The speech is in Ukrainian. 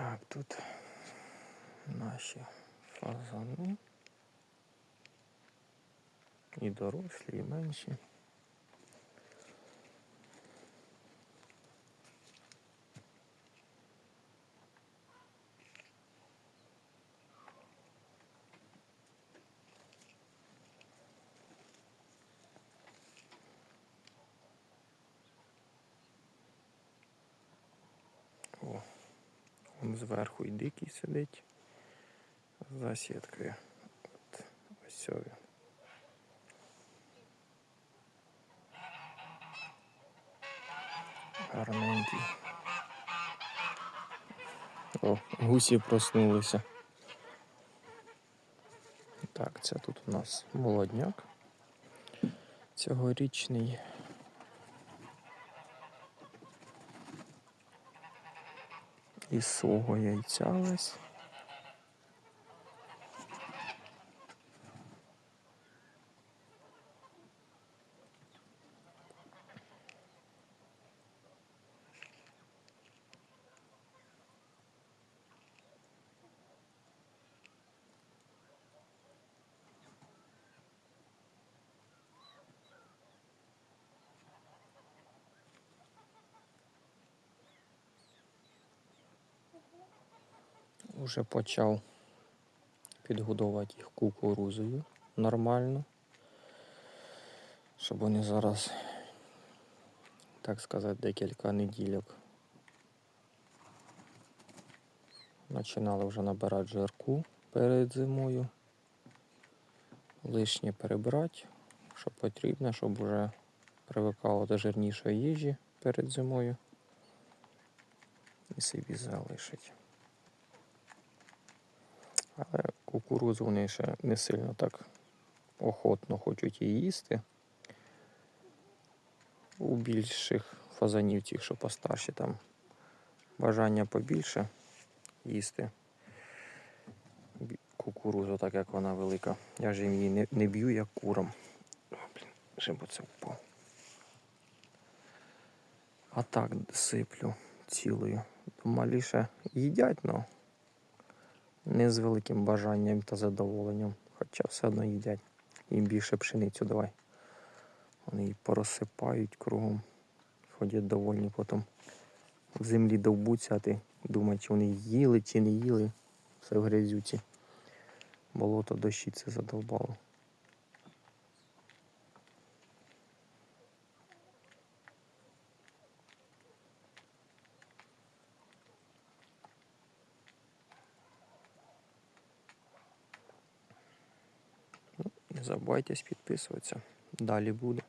Так, тут наші фазани. І дорослі, і менші. Он зверху і дикий сидить за сіткою. От, ось він. Гарненький. О, гусі проснулися. Так, це тут у нас молодняк. Цьогорічний. Із свого яйця весь. Уже почав підгодовувати їх кукурузою нормально. Щоб вони зараз, так сказати, декілька неділек починали вже набирати жирку перед зимою. Лишнє перебрати, що потрібно, щоб вже привикало до жирнішої їжі перед зимою і собі залишить. Але кукурудзу вони ще не сильно так охотно хочуть її їсти. У більших фазанів, тих, що постарші, там бажання побільше їсти кукурудзу, так як вона велика. Я ж її не, не б'ю, як курам. О, блін, ще це впав. А так сиплю цілою. Маліше їдять, але не з великим бажанням та задоволенням. Хоча все одно їдять. Їм більше пшеницю давай. Вони її порозсипають кругом. Ходять довольні потім. В землі довбуться, а ти думаєш, чи вони їли, чи не їли. Все в грязюці. Болото дощі це задовбало. Не забувайтесь підписуватися. Далі буде.